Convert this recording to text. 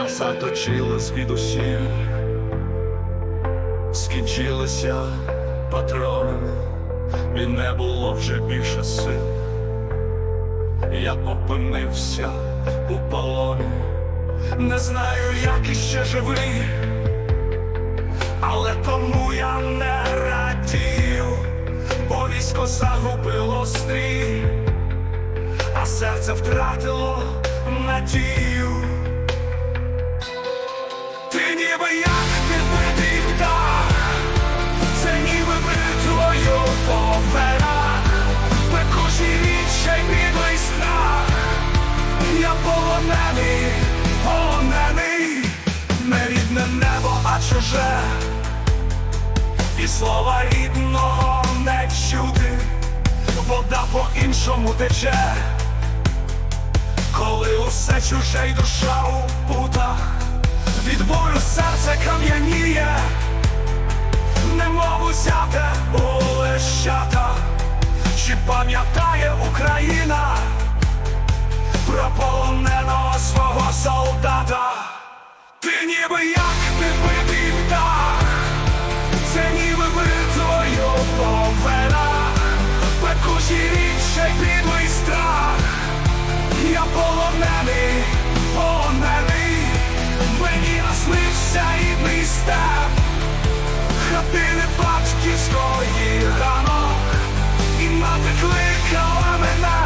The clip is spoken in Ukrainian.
Все точилось від усіх, скінчилися патрони, і не було вже більше сил. Я опинився у полоні, не знаю, як іще живий, але тому я не радію, бо військо загубило стрій, а серце втратило надію. І слова рідного не чути, вода по-іншому тече, коли усе чуже й душа у путах, від болю серце кам'яніє, немов узяте у лещата, чи пам'ятає Україна? про полоненого свого солдата. я полонений, полонений, мені наснився рідний степ, хатини батьківської ранок, і натекликала мене.